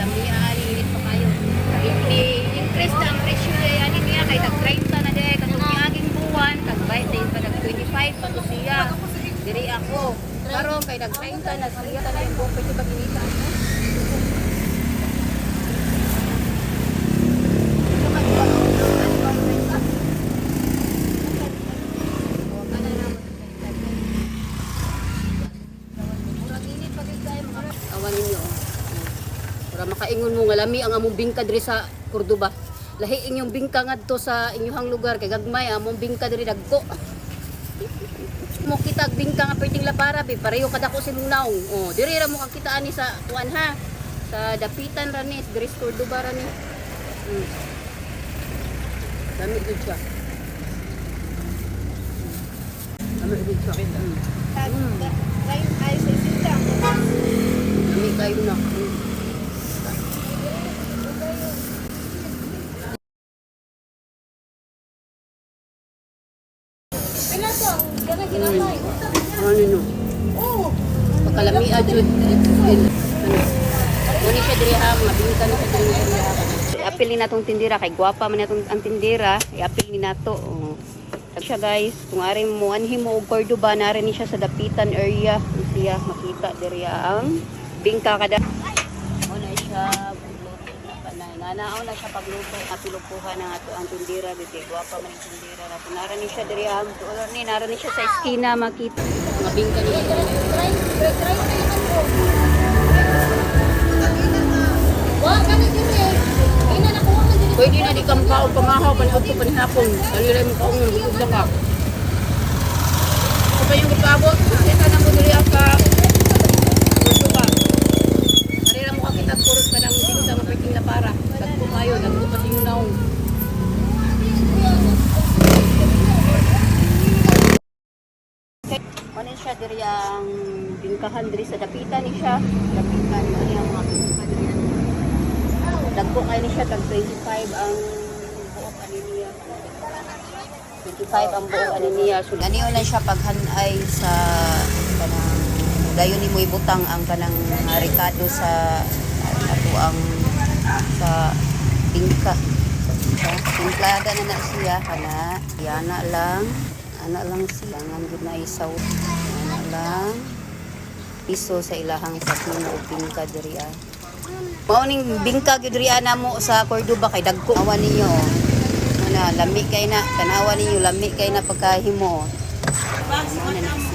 lami ani init pa kayo. I-increase na ang presyo ay ani niya kay tag 30 na day katong niaging buwan kag bayad din pa nag 25 pa to siya. Diri ako. Karon kay nag 30 na siya na yung buong pwede paginita mo. Awan ninyo. Para makaingon mo nga lami ang among bingka diri sa Cordoba. Lahi inyong bingka ngadto sa inyong lugar kay gagmay among bingka diri dagko. mo kita bingka nga perting la para be pareho kada ko si Munaw. Oh, diri ra mo kang kita ani sa kuan ha. Sa dapitan ra ni diri Cordoba ra ni. Hmm. Dami gud siya. Dami gud siya. Hmm. Ngayon ay sa isita. Dami kayo na. Hmm. Ano. Ano? Oo. Pagkalami adjud. Muni siya diri ha, mabinta ni siya diri ha. I-apil ni natong tindira kay gwapa man natong ang tindira, i-apil ni nato. Oh. Tag siya guys, kung ari mo anhi mo og Cordoba na ni siya sa Dapitan area, siya makita diri ang bingka kada. Na siya na Nanaaw na siya pagluto, napilupuhan na ato ang tindira dito. Gwapa man ang tindira nato. Nara ni siya diri ang tulo ni nara ni siya sa eskina makita. Mga bingka ni siya. Try, try, try na na na nakuha ka din. Pwede na di kaon pamahaw, panihap ko panihapon. Dalilay mo kaon, bukod lang ka. Kayong magkabot, nakita na mo dili ka. Gusto ba? Narira mo kakita at kurot ka ng dito sa mapiting na para. Tagpo kayo, nagbukas yung naong. Ano siya diri ang bingkahan diri sa dapitan ni siya. Dapitan ni ang mga diri. Dagko kayo ni siya tag 25 ang buok ani niya. 25 ang buok ani niya. So aniyo lang siya paghanay sa kanang dayon ni mo ibutang ang kanang rekado sa ato ang sa bingka. So, timplada na na siya kana. Yana lang. Ana lang siya ngan gud na isaw. Lang. Piso sa ilahang sa tino bingka diri ah. Mao ning bingka gyud ri ana mo sa Cordoba kay dagko awan ninyo. Ana lami kay na tanawa ninyo lami kay na pagkahimo. Ano na